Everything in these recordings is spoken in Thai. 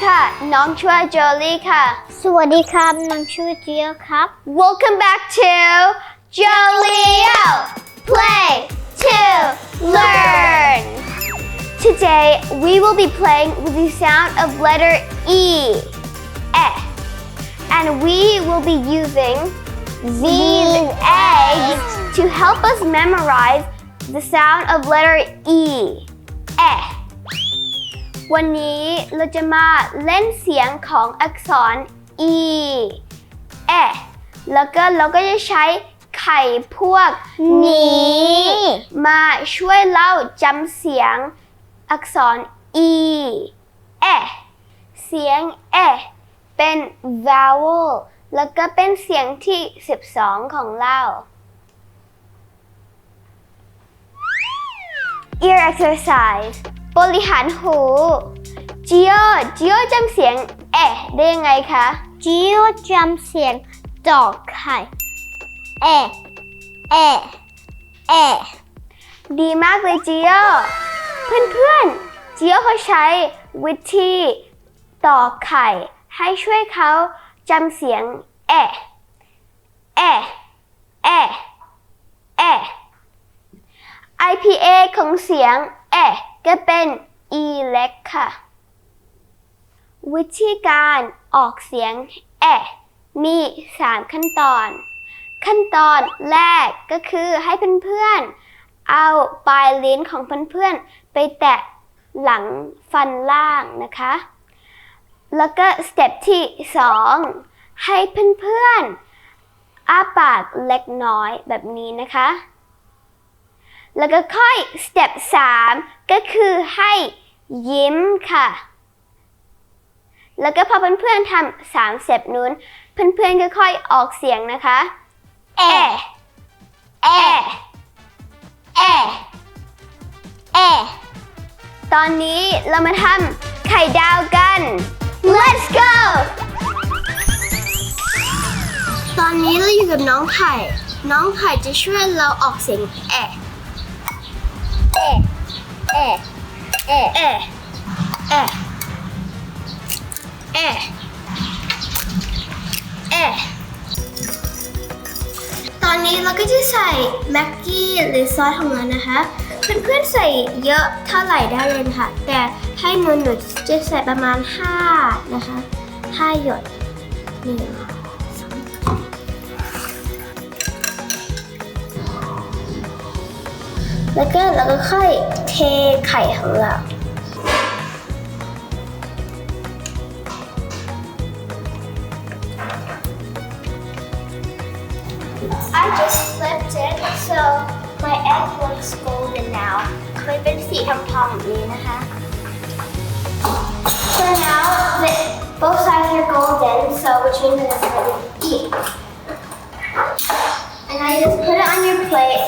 วัสดีค่ะ น้องชื่อจอลี่ค่ะ สวัสดีครับน้องชื่อเจียวครับ Welcome back to Jolio Play to Learn. Today we will be playing with the sound of letter E, eh, and we will be using these eggs to help us memorize the sound of letter E, eh. วันนี้เราจะมาเล่นเสียงของอักษร e เอแล้วก็เราก็จะใช้ไข่พวกนี้ มาช่วยเล่าจำเสียงอักษร e เอเสียงเอเป็น vowel แล้วก็เป็นเสียงที่ 12 ของเรา ear exercise บริหารหูจิโอจิโอจำเสียงเอะได้ยังไงคะเจียวจำเสียงดอกไข่เอะเอะเอะดีมากเลยจิโอเพื่อนๆจิโอเขาใช้วิธีต่อไข่ ให้ช่วยเขาจำเสียงเอะเอะเอะเอะ IPA ของเสียงเอะ ก็เป็น E เล็กค่ะ วิธีการออกเสียงเอมี 3 ขั้นตอน ขั้นตอนแรกก็คือให้เพื่อนๆ เอาปลายลิ้นของเพื่อนๆ ไปแตะหลังฟันล่างนะคะ แล้วก็สเต็ปที่ 2 ให้เพื่อนๆ อ้าปากเล็กน้อยแบบนี้นะคะ แล้วก็ค่อยสเต็ป3ก็คือให้ยิ้มค่ะ แล้วก็พอเพื่อนๆทำสามสเต็ปนู้น เพื่อนๆก็ค่อยออกเสียงนะคะเอเอเอเอตอนนี้เรามาทำไข่ดาวกัน let's go ตอนนี้เราอยู่กับน้องไข่ น้องไข่จะช่วยเราออกเสียงเอเอะเอะเอะเอเอเอเอตอนนี้เราก็จะใส่แม็กกี้หรือซอสของเรานะคะ เพื่อนๆใส่เยอะเท่าไหร่ได้เลยนะคะแต่ให้หนูหนูจะใส่ประมาณ 5 นะคะ 5 หยดนึ่ แล้วก็เราก็ค่อยเทไข่ของเรา I just flipped it so my egg looks golden now มันเป็นสีทองทองๆแบบนี้นะคะ So now the, both sides are golden so which means that it's ready to eat and I just put it on your plate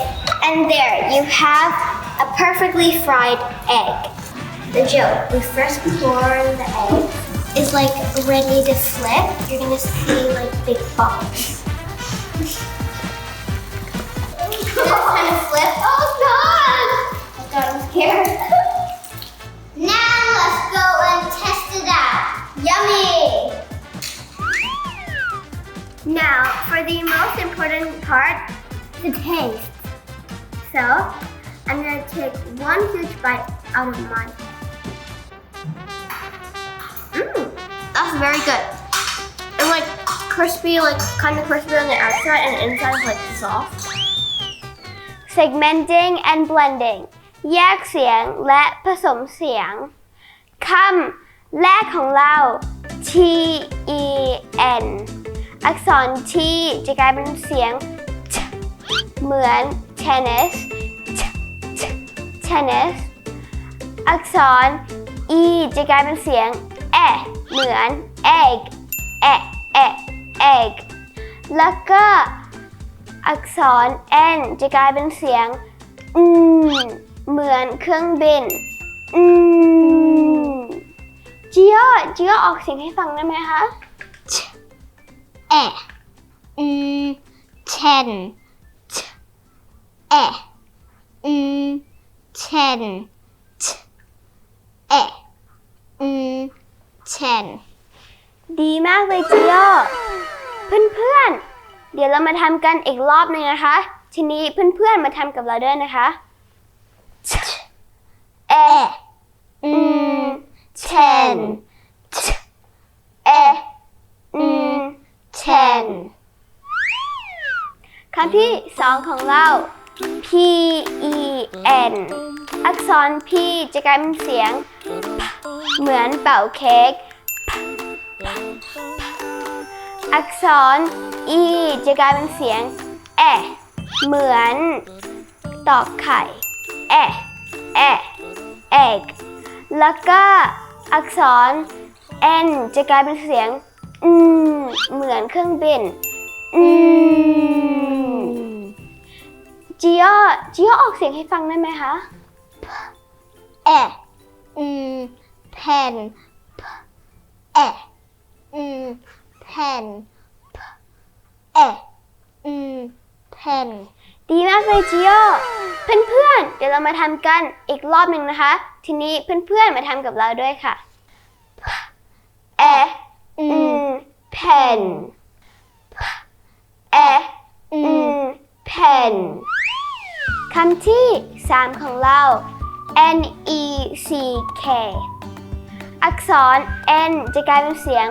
and there you have a perfectly fried egg the joke we first pour the egg is like ready to flip you're gonna see like big bubbles trying to flip. Oh God! I got I'm scared. now let's go and test it out. Yummy! Now for the most important part, the taste. So I'm gonna take one huge bite out of mine. Mmm, that's very good. And like crispy, like kind of crispy on the outside and the inside is like soft. segmenting and blending แยกเสียงและผสมเสียง คำแรกของเรา T E N อักษร T จะกลายเป็นเสียง T เหมือน tennis T T tennis อักษร E จะกลายเป็นเสียง e เหมือน egg e e egg แล้วก็อักษร n จะกลายเป็นเสียงอืมเหมือนเครื่องบินอืมจิโอจิโอออกเสียงให้ฟังได้ไหมคะเออืม ten เอะอืม ten เอะอืม ten ดีมากเลยจิโอเพื่อนๆ เดี๋ยวเรามาทำกันอีกรอบหนึ่งนะคะ ทีนี้เพื่อนๆ มาทำกับเราด้วยนะคะเออือืมม ten เออืม ten คำที่สองของเรา p e n อักษร p จะกลายเป็นเสียง เหมือนเป่าเค้ก อักษร e จะกลายเป็นเสียง แอ เหมือนตอกไข่ แอ แอะ egg แล้วก็อักษร n จะกลายเป็นเสียง อืม เหมือนเครื่องบิน อืม จิโอจิโอออกเสียงให้ฟังได้ไหมคะ แอะอืม pen แอะอืม pen แอะอืม pen ดีมากเลยจิโอเพื่อนๆ เดี๋ยวเรามาทำกันอีกรอบหนึ่งนะคะ ทีนี้เพื่อนๆ มาทำกับเราด้วยค่ะ แออือืมม pen แออือืมม pen คำที่สามของเรา n e c k อักษร n จะกลายเป็นเสียง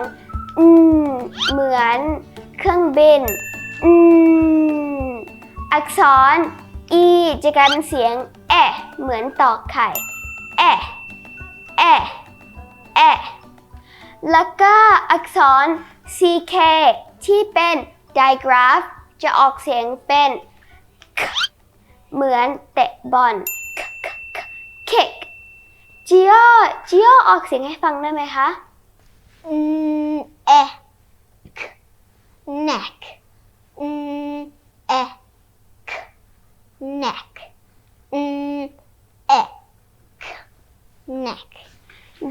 อืมเหมือนเครื่องบินอืมอักษร e จะกลายเป็นเสียงแอะเหมือนตอกไข่แอะแอะแอะแล้วก็อักษร ck ที่เป็น digraph จะออกเสียงเป็น k เหมือนเตะบอล kick จิโอจิโอออกเสียงให้ฟังได้ไหมคะอืมแอะ neck อืมแอะ neck อืมแอะ neck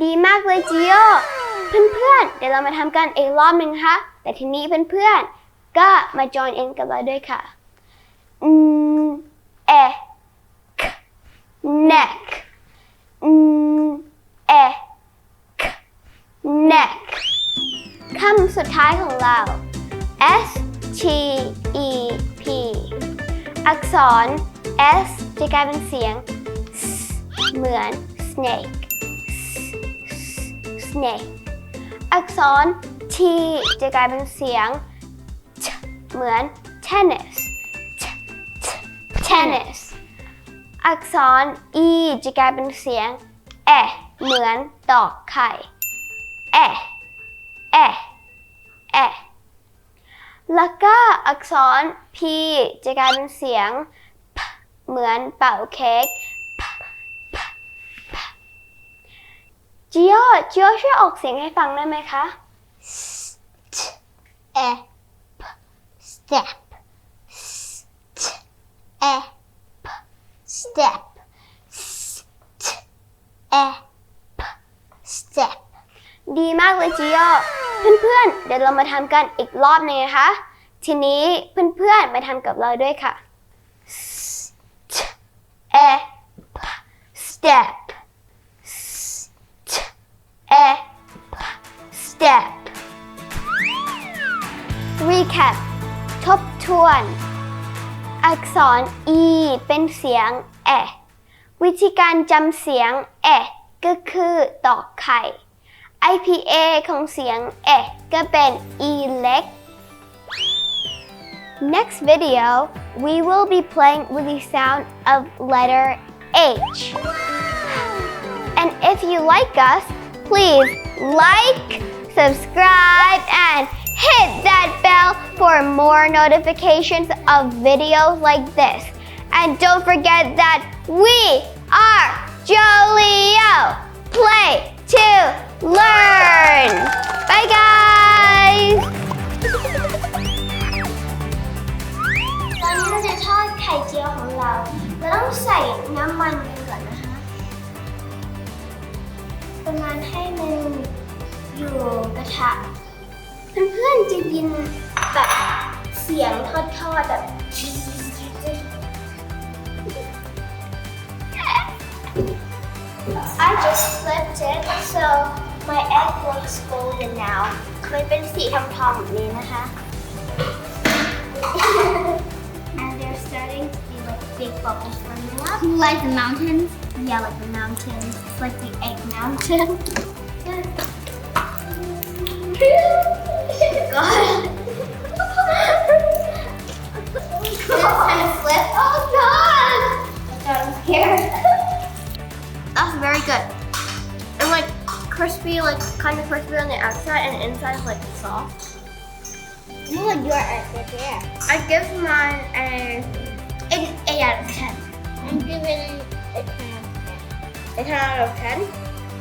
ดีมากเลยจิโอเพื่อนๆ เดี๋ยวเรามาทำกันอีกรอบหนึ่งนะคะแต่ทีนี้เพื่อนๆ ก็มา join in กับเราด้วยค่ะ อืม เอ k neck อืมเอ k neck คำสุดท้ายของเรา S T E P อักษร S จะกลายเป็นเสียง S เหมือน snake snake อักษร T จะกลายเป็นเสียง T เหมือน tennis tennis อักษร E จะกลายเป็นเสียงแอะเหมือนตอกไข่แอะแอะแอะแล้วก็อักษร P จะกลายเป็นเสียง P เหมือนเป่าเค้กจิโอจิโอช่วยออกเสียงให้ฟังได้ไหมคะ st e p step e p step st e p step ดีมากเลยจิโอเพื่อนๆ เดี๋ยวเรามาทำกันอีกรอบหนึงนะคะ ทีนี้เพื่อนๆ มาทำกับเราด้วยค่ะ st e p step st e p step recap ทบทวน อักษร e เป็นเสียงแอะวิธีการจำเสียงแอะก็คือตอกไข่ IPA ของเสียงเอะก็เป็น e เล็ก Next video, we will be playing with the sound of letter H. And if you like us, please like, subscribe, and hit that bell for more notifications of videos like this. And don't forget that we are Jolio. Play to learn. Bye, guys. ตอนนี้เราจะทอดไข่เจียวของเรา เราต้องใส่น้ำมันกันก่อนนะคะ ประมาณให้มันอยู่กระทะ เพื่อนๆจะยินแบบเสียงทอดๆแบบ I just flipped it so My egg looks golden now มันเป็นสีทองทองๆแบบนี้นะคะ and they're starting to be like big bubbles forming up Like the mountains. yeah like the mountains it's like the egg mountain That's very good. And like crispy, like kind of crispy on the outside and inside is like soft. More like your there. I give mine a an eight out of ten. I'm giving it a 10. A ten out of ten.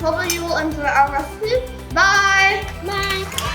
Hopefully you will enjoy our recipe. Bye. Bye.